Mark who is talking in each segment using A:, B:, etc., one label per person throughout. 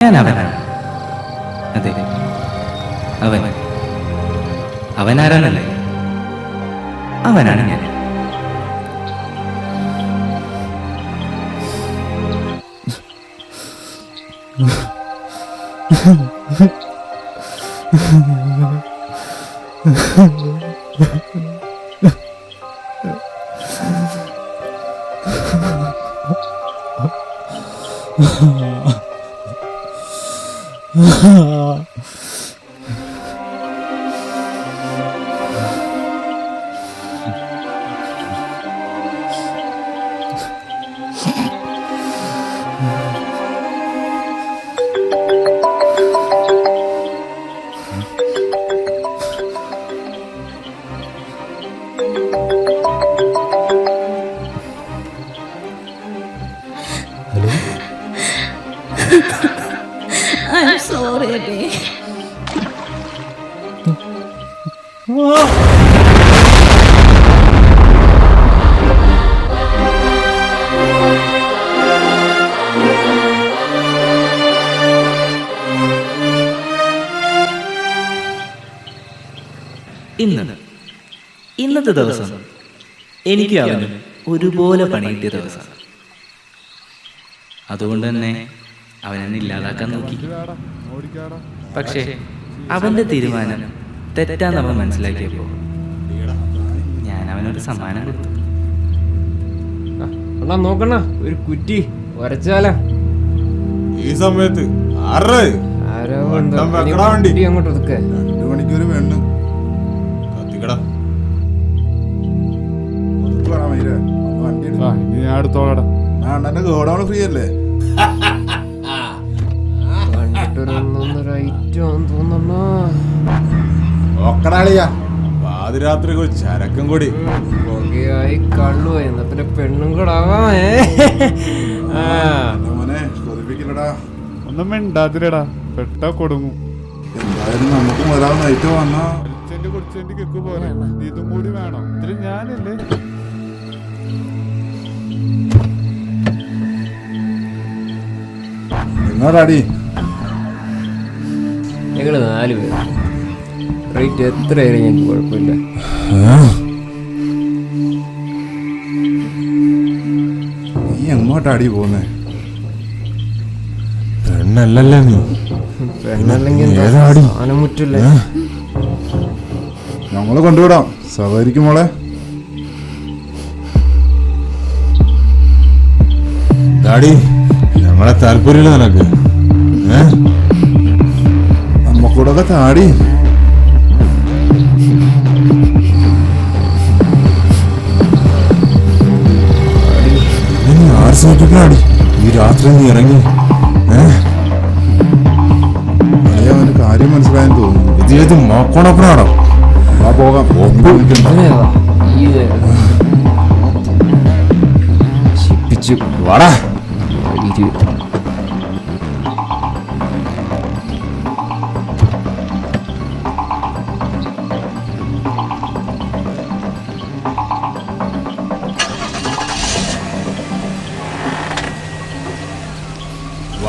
A: ഞാൻ അവനാണ് അതെ. അവൻ. അവനാരാണല്ലേ? അവനാണ് ഞാൻ.
B: I'm 啊
A: ഇന്ന് ഇന്നത്തെ ദിവസം എനിക്ക് അവന് ഒരുപോലെ പണിയിട്ടിയ ദിവസം. അതുകൊണ്ട് തന്നെ അവൻ എന്നെ ഇല്ലാതാക്കാൻ നോക്കി. പക്ഷേ അവന്റെ തീരുമാനം തെറ്റാന്ന് അവൻ മനസ്സിലാക്കിയപ്പോ. ഞാൻ അവനൊരു സമ്മാനം കൊടുത്തു.
C: അണ്ണാ നോക്കണ ഒരു കുറ്റി ഒരച്ചാല.
D: ഈ സമയത്ത് ആറ്.
C: ആരോ
D: വട്ടം
C: എന്താ, നീ
D: വെക്കടാ വണ്ടി.
C: കുറ്റി അങ്ങോട്ട് ഒതുക്കെ
D: രണ്ടു മണിക്കൂർ പെണ്ണ് കത്തിക്കടാ. വണ്ടി എടുക്ക്.
E: ആ ഇനി ഞാൻ എടുത്തോളടാ.
D: അണ്ണന്റെ ഗോഡൗൺ ഫ്രീ അല്ലേ?
C: കണ്ടിട്ടൊരു ഒന്നൊന്നര ഐറ്റം തോന്നണ്ണാ
D: നോക്കടാളിയാ പാതിരാത്രി ഒരു ചരക്കും കൂടി.
C: പുകയായി കള്ളുമായി എന്നാ പിന്നെ പെണ്ണും കൂടെ
D: മോനെ കൊതിപ്പിക്കില്ലടാ
E: ഒന്നും മിണ്ടാതിരടാ പെട്ടാ കൊടുങ്ങും.
D: എന്തായാലും നമുക്ക് ഒരാൾ നൈറ്റ് വന്നാ.
E: കുടിച്ചെന്റെ കിക്ക് പോലെ. ഇതും കൂടി വേണം. ഇതിൽ ഞാനില്ലേ?
D: നിങ്ങളാടി
C: ഞങ്ങൾ നാല് പേര്. റേറ്റ് എത്ര ആയിരുന്നു ഞങ്ങൾക്ക് കുഴപ്പമില്ല.
D: നീ എങ്ങോട്ടാടി പോന്നേ പെണ്ണല്ലല്ലേ നീ?
C: പെണ്ണല്ലെങ്കിൽ
D: ഏതാടി? ഞങ്ങൾ കൊണ്ടുവിടാം. സഹകരിക്കും മോളെ.
F: ഡാഡി ഞങ്ങളെ താല്പര്യമില്ല നിനക്ക്. ഏ?
D: നമ്മക്കൂടൊക്കെ താടി.
F: രാത്രി നീ ഇറങ്ങി
D: അവന് കാര്യം മനസ്സിലായെന്ന് തോന്നുന്നു.
F: ഇത് ഏത് മാക്കോണപ്പനാണോ?
D: ആ പോകാം.
F: വാടാ.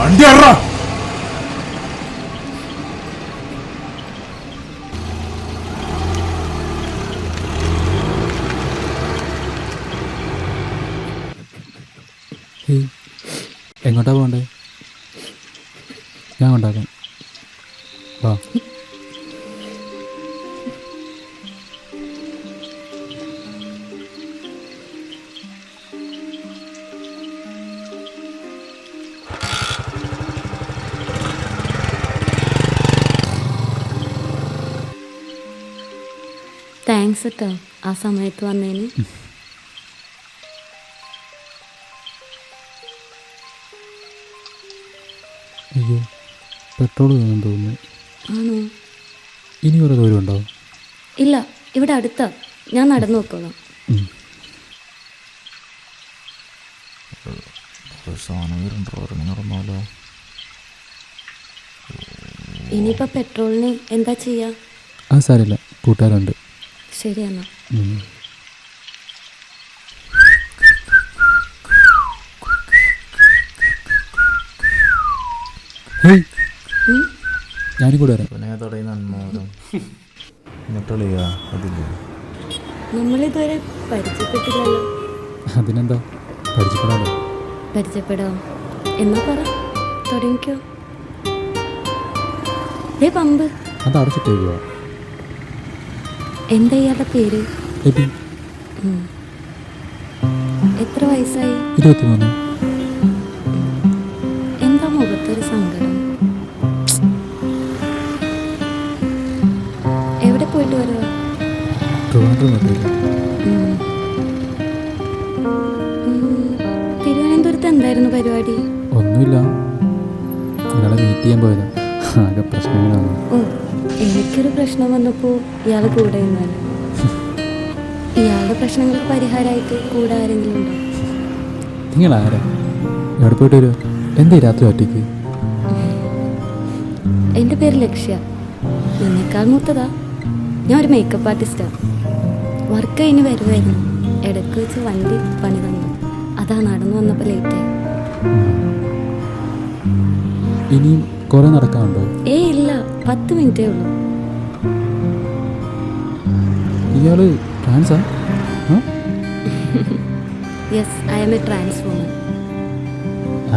F: വണ്ടി
B: താങ്ക്സ് കേട്ടോ ആ സമയത്ത് വന്നതിന്
G: അയ്യോ പെട്രോൾ വേണം തോന്നുന്നു.
B: ആണോ?
G: ഇനി കുറേ ദൂരം ഉണ്ടോ?
B: ഇല്ല ഇവിടെ അടുത്താ. ഞാൻ നടന്നു നോക്കോളാം ഇനിയിപ്പോ പെട്രോളിന് എന്താ ചെയ്യാ?
G: ആ സാരമില്ല. കൂട്ടുകാരുണ്ട്.
B: ശരി എന്നാ
G: ഉം. ഹേയ് ഞാനും കൂടെ വരാം.
H: തുടങ്ങി നന്മോദം എന്നിട്ടുള്ളിയാ അതില്ല?
B: നമ്മളിതുവരെ പരിചയപ്പെട്ടില്ലല്ലോ.
G: അതിനെന്താ?
B: പരിചയപ്പെടാം? എന്നാ പറ. തുടങ്ങിക്കോ. ഏ പമ്പ്.
G: അത് അടച്ചിട്ടേക്കുക
B: എന്താ ഇയാളുടെ പേര്
G: എബി.
B: എത്ര വയസ്സായി?
G: ഇരുപത്തി മൂന്ന്
B: എന്താ മുഖത്തൊരു സങ്കടം? എവിടെ പോയിട്ട് വരുക
G: ട്രിവാൻഡ്രം
B: തിരുവനന്തപുരത്ത് എന്തായിരുന്നു പരിപാടി?
G: ഒന്നുമില്ല. ഒരാളെ മീറ്റ് ചെയ്യാൻ പോയതാ. ആകെ പ്രശ്നങ്ങളാണ്.
B: ഓ എനിക്കൊരു പ്രശ്നം വന്നപ്പോൾ ഇയാൾ കൂടെ ഇയാളുടെ പ്രശ്നങ്ങൾക്ക് പരിഹാരമായിട്ട് കൂടെ ആരെങ്കിലും ഉണ്ടോ?
G: നിങ്ങൾ ആരാ എവിടെ പോയിട്ട് വരുമോ എന്തേ രാത്രി ഒറ്റയ്ക്ക്?
B: എന്റെ പേര് ലക്ഷ്യ. നിന്നേക്കാൾ മൂത്തതാ. ഞാൻ ഒരു മേക്കപ്പ് ആർട്ടിസ്റ്റാണ് വർക്ക് കഴിഞ്ഞ് വരുമായിരുന്നു ഇടയ്ക്ക് വെച്ച് വണ്ടി പണി തന്നു. അതാ നടന്നു വന്നപ്പോൾ ലേറ്റായി
G: ഇനിയും കുറേ നടക്കാനുണ്ടോ?
B: ഏയ് ഇല്ല. പത്ത് മിനിറ്റേ ഉള്ളൂ.
G: ഇയാൾ ട്രാൻസാ ആ?
B: Yes I am a trans woman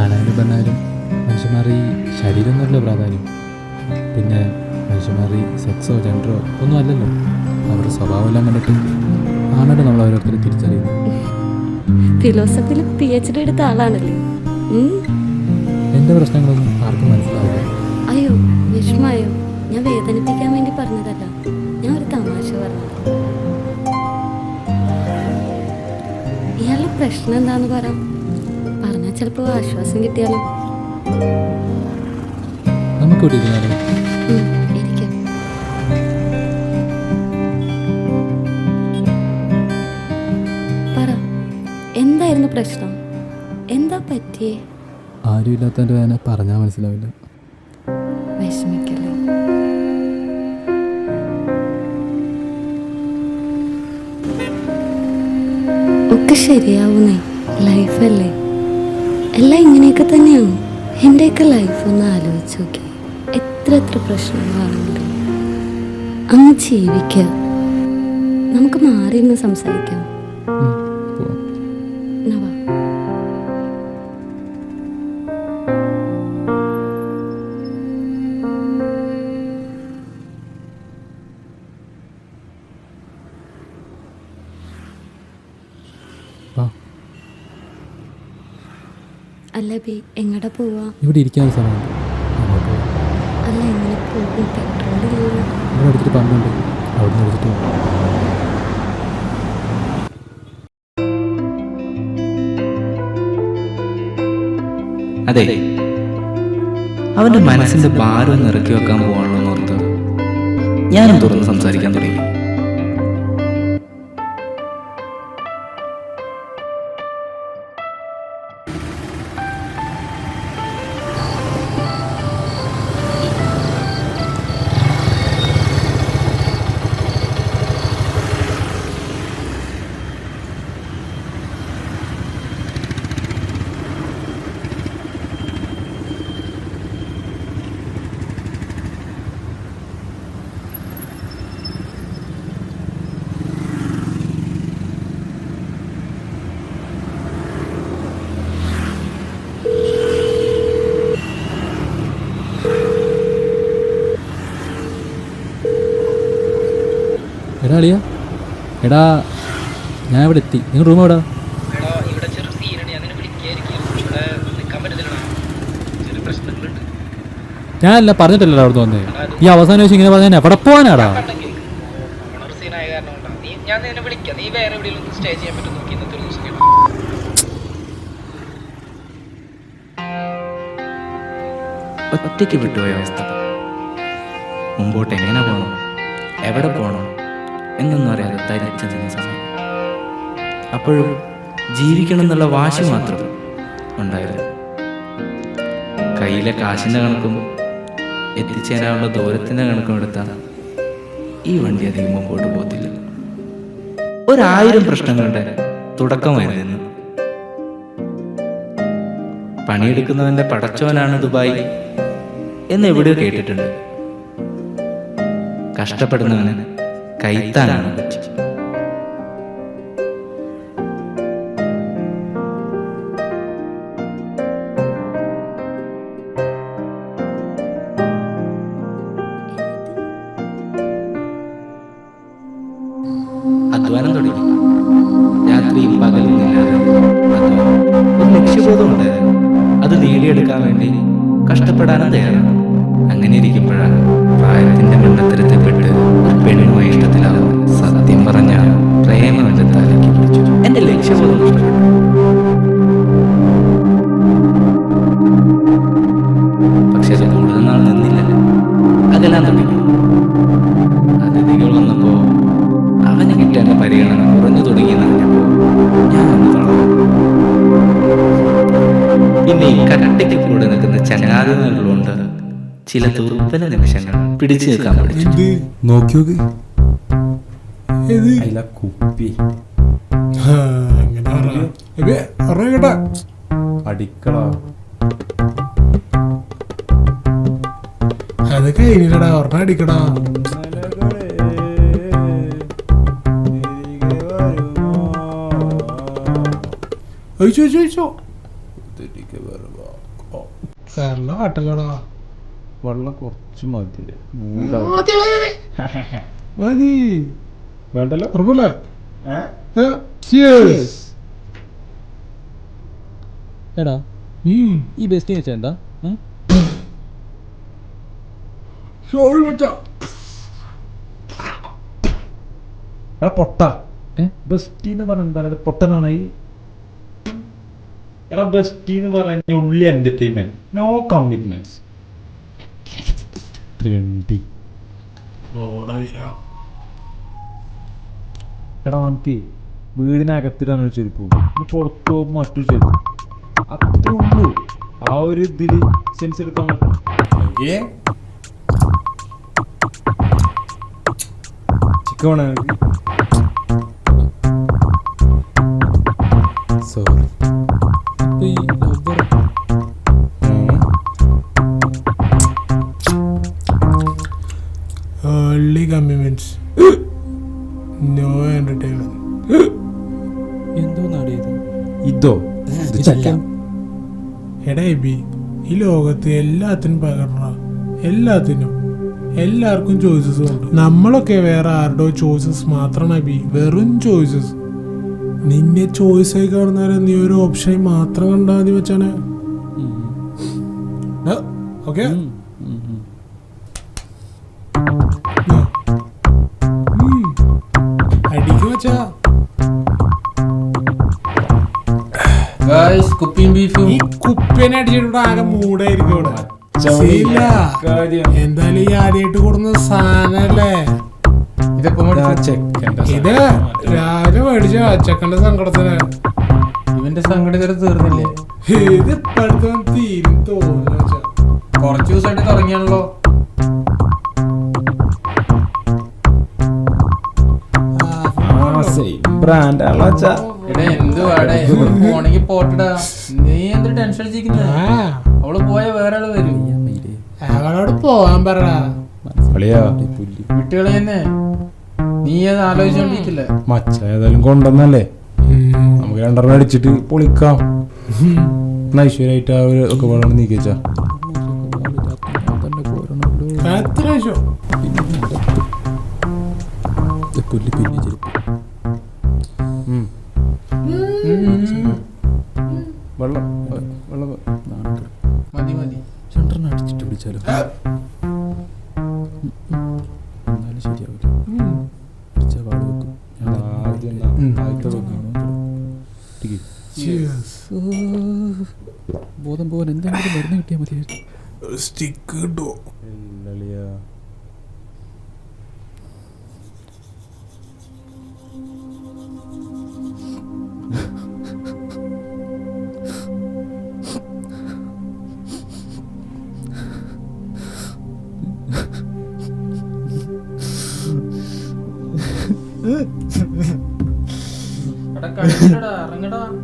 G: ആണായാലും പെണ്ണായാലും ഈ ശരീരം നല്ല പ്രാധാന്യം. പിന്നെ മനുഷ്യന്മാർ ഈ സെക്സോ ജെൻഡറോ ഒന്നും അല്ലല്ലോ. അവരുടെ സ്വഭാവം എല്ലാം കണ്ടിട്ട് ആണല്ലോ നമ്മൾ ഓരോരുത്തരും തിരിച്ചറിയുന്നത്.
B: ഫിലോസഫിയിൽ പി എച്ച് ഡി എടുത്ത ആളാണല്ലേ? എന്റെ
G: എന്റെ പ്രശ്നങ്ങളൊന്നും ആർക്കും മനസ്സിലാവില്ല.
B: ഞാൻ വേദനിപ്പിക്കാൻ വേണ്ടി പറഞ്ഞതല്ല. ഞാൻ ഒരു തമാശ പറഞ്ഞു. ഇയാളുടെ പ്രശ്നം എന്താന്ന് പറയാം പറഞ്ഞാൽ ചിലപ്പോൾ ആശ്വാസം കിട്ടിയാലോ. പറ എന്തായിരുന്നു പ്രശ്നം? എന്താ പറ്റിയേ?
G: ആരും ഇല്ലാത്തതിന്റെ വേദന പറഞ്ഞാൽ മനസ്സിലാവില്ല.
B: ശരിയാവുന്നേ? ലൈഫല്ലേ? എല്ലാം ഇങ്ങനെയൊക്കെ തന്നെയാണ്? എന്റെയൊക്കെ ലൈഫ് ഒന്ന് ആലോചിച്ച് നോക്കി. എത്ര എത്ര പ്രശ്നങ്ങളാണെങ്കിലും അങ്ങ് ജീവിക്കുക. നമുക്ക് മാറി നിന്ന് സംസാരിക്കാം. അല്ല ബി എങ്ങടെ പോവാ?
G: ഇവിടെ ഇരിക്കാൻ സമയം
B: അല്ല എങ്ങനെ പോകും? പെട്രോൾ ഇല്ലല്ലോ.
G: ഇവിടെ അടുത്തിട്ട് പമ്പുണ്ട്. അവിടെ നിന്ന് എടുത്തിട്ട്.
A: അതെ. അവന്റെ മനസ്സിന്റെ ഭാരം നിറക്കി വെക്കാൻ പോകണമെന്ന് ഓർത്ത് ഞാനും തുറന്ന് സംസാരിക്കാൻ തുടങ്ങി.
G: എടാ അളിയ എടാ ഞാൻ ഇവിടെ എത്തി. നിങ്ങൾ റൂം എവിടാ? ഞാനല്ല പറഞ്ഞിട്ടല്ലോ അവിടെ വന്നേ. ഈ അവസാനം വെച്ച് ഇങ്ങനെ പറഞ്ഞാൽ എവിടെ പോകാനാടാ
A: ഞാൻ നിന്നെ വിളിക്കാം. നീ വേറെ എവിടെയെങ്കിലും സ്റ്റേ ചെയ്യാൻ പറ്റും നോക്കി ഇന്നത്തെ ഒരു ദിവസം ഒറ്റയ്ക്ക് വിട്ടുപോയ അവസ്ഥ. മുമ്പോട്ട് എങ്ങനെ പോകണം എവിടെ പോകണം എന്നൊന്നും അറിയാതെ തരിച്ചു നിന്ന സമയം അപ്പോഴും ജീവിക്കണം എന്നുള്ള വാശി മാത്രം ഉണ്ടായിരുന്നു. കയ്യിലെ കാശിന്റെ കണക്കും എത്തിച്ചേരാനുള്ള ദൂരത്തിന്റെ കണക്കും എടുത്താൽ ഈ വണ്ടി അധികം മുമ്പോട്ട് പോകത്തില്ല. ഒരായിരം പ്രശ്നങ്ങളുടെ തുടക്കമായിരുന്നു പണിയെടുക്കുന്നവന്റെ പടച്ചവനാണ് ദുബായ് എന്ന് എവിടെയോ കേട്ടിട്ടുണ്ട്. കഷ്ടപ്പെടുന്നവന് കൈത്താനാണ് പറ്റി അധ്വാനം തുടങ്ങി. രാത്രിയും പകലും. ഒരു അത് നേടിയെടുക്കാൻ വേണ്ടി കഷ്ടപ്പെടാനും തയ്യാറാണ്. അങ്ങനെ ഇരിക്കുമ്പോഴാണ് പ്രായത്തിന്റെ മണ്ണത്തരത്തിൽപ്പെട്ട് ഒരു പെണ്ണുമായി ലക്ഷ്യബോധം നഷ്ടപ്പെട്ടു പക്ഷെ അത് കൂടുതൽ നാൾ നിന്നില്ല അകലാൻ തുടങ്ങി അതിഥികൾ വന്നപ്പോ അവന് കിട്ടേണ്ട പരിഗണന കുറഞ്ഞു തുടങ്ങിയെന്നറിഞ്ഞപ്പോ ഞാൻ ഒന്ന് തളർന്നു. പിന്നെ ഈ കരട്ടയ്ക്ക് കൂടെ നിൽക്കുന്ന ചങ്ങാതികളുണ്ട് ചില ദുർബല നിമിഷങ്ങൾ പിടിച്ചു നിൽക്കാൻ പഠിച്ചു.
H: നോക്കി നോക്ക് അയില കുപ്പി. അടിക്കടാ
I: അത് കഴിഞ്ഞില്ലടാ ഒരെണ്ണം അടിക്കടാ. ഒഴിച്ചോ ഒഴിച്ചോ കാരണം ആട്ടല്ലടാ
H: വെള്ളം കുറച്ച് മതി.
I: മതി.
H: വേണ്ടല്ലോ?
I: ഉറപ്പല്ലേ? Cheers.
G: എടാ. ഈ ബെസ്റ്റ് വെച്ചാ എന്താ?
I: സോറി മച്ചാ.
H: പൊട്ട? ബെസ്റ്റി എന്ന് പറഞ്ഞ പൊട്ടനാണ് ഈ. എടാ ബെസ്റ്റി എന്ന് പറഞ്ഞ ഉള്ളി എന്റർടൈൻമെന്റ് നോ കമ്മിറ്റ്മെന്റ്സ് ട്വന്റി എടാ നമുക്ക് വീടിനകത്തിടാണ് ഒരു ചെരുപ്പ് പുറത്തു പുറത്ത് പോകുമ്പോൾ മറ്റൊരു ചെരുപ്പ് അത്രേ ഉള്ളൂ ആ ഒരു ഇതിൽ സെൻസ് എടുക്കാൻ ഏ ചിക്കോണ
G: സോറി അപ്പൊ ഈ lover
I: Only commitments. No entertainment.
G: എന്തോ
H: ഇത്? ചിക്കൻ
I: എടാ എബി ഈ ലോകത്ത് എല്ലാത്തിനും പകരണ എല്ലാത്തിനും എല്ലാവർക്കും ചോയ്സസ് ഉണ്ട്. നമ്മളൊക്കെ വേറെ ആരുടെയോ ചോയ്സസ് മാത്രമാണ് ബി വെറും ചോയ്സസ് നിന്നെ ചോയ്സ് ആയി കാണുന്നവരെ നീ ഒരു ഓപ്ഷൻ മാത്രം കണ്ടാൽ മതി വെച്ചാണ് ഓക്കെ അടിക്ക് വെച്ചാ
J: കുപ്പിയും ബീഫും.
I: ഈ കുപ്പിനെ അടിച്ചിട്ട് ആകെ മൂടായിരിക്കും ഇവിടെ ശരിയില്ല. എന്തായാലും ഈ ആദ്യമായിട്ട് കൊടുന്ന സാധനല്ലേ?
H: ചെക്കന്റെ
I: ഇത് രാവിലെ മേടിച്ച ചെക്കന്റെ സങ്കടത്തിന്.
J: ഇവന്റെ സംഘടന ഇതുവരെ തീർന്നില്ലേ?
I: ഇത് ഇപ്പടുത്ത് തീരും തോന്നുന്നു കൊറച്ചു
J: കുറച്ച് ദിവസമായിട്ട് തുടങ്ങിയാണല്ലോ.
I: ആ,
H: ബ്രാൻഡ്
J: എടാ എന്ത് വാടേ? പോണെങ്കി പോട്ടടാ. നീ എന്ത് ടെൻഷൻ അടിച്ചിരിക്കുന്നത് അവൾ പോയ വേറെ ആൾ വരും
I: അവളോട് പോവാൻ പറടാ.
H: കളിയാ.
J: വിട്ടുകളി തന്നെ. നീ അത് ആലോചിച്ചോണ്ടിരിക്കില്ലേ.
H: മച്ച ഏതായാലും കൊണ്ടുവന്നല്ലേ? നമുക്ക് രണ്ടെണ്ണം അടിച്ചിട്ട് പൊളിക്കാം. ഐശ്വര്യമായിട്ട് ആ ഒരു ഒക്കെ വേണം നീക്കിച്ച
G: പുല്ല് പിന്നെ ചെരുപ്പ്.
H: വെള്ളം വെള്ളം.
J: മതി മതി.
G: രണ്ടെണ്ണം അടിച്ചിട്ട് പിടിച്ചാലോ?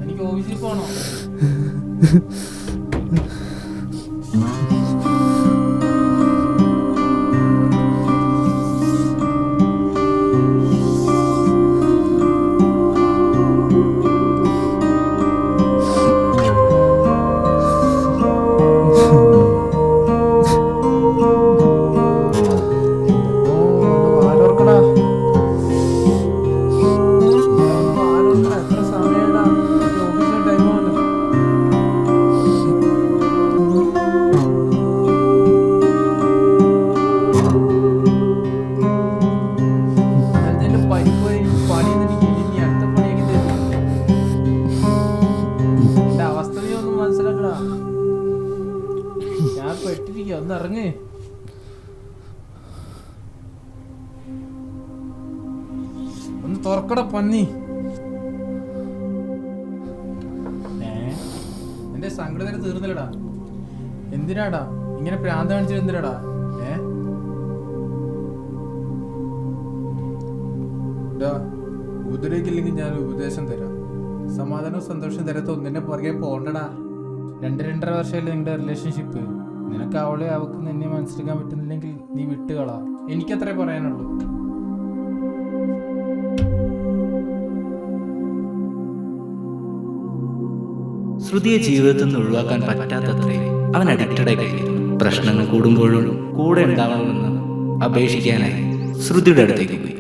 J: എനിക്ക് ഓഫീസിൽ പോണോ. ഒന്ന് ഒന്ന് തുറക്കട പന്നി. എന്റെ സങ്കടം നേരെ തീർന്നില്ലടാ. എന്തിനാടാ? ഇങ്ങനെ പ്രാന്ത കാണിച്ചത് എന്തിനാടാ? ഏ? ഞാൻ ഉപദേശം തരാം. സമാധാനവും സന്തോഷവും തരത്ത ഒന്നിന്റെ പുറകെ പോണ്ടടാ. രണ്ട് രണ്ടര വർഷമല്ലേ നിങ്ങളുടെ റിലേഷൻഷിപ്പ് നിനക്ക് അവളെ അവക്ക് നിന്നെ മനസ്സിലാക്കാൻ പറ്റുന്നില്ലെങ്കിൽ നീ വിട്ടുകളാ. എനിക്കത്രേ പറയാനുള്ളൂ.
A: ശ്രുതിയെ ജീവിതത്തിൽ നിന്ന് ഒഴിവാക്കാൻ പറ്റാത്തത്രേ അവൻ അഡിക്റ്റഡായി കഴിഞ്ഞിരുന്നു പ്രശ്നങ്ങൾ കൂടുമ്പോഴും കൂടെ ഉണ്ടാവണമെന്ന് അപേക്ഷിക്കാനായി ശ്രുതിയുടെ അടുത്തേക്ക് പോയി.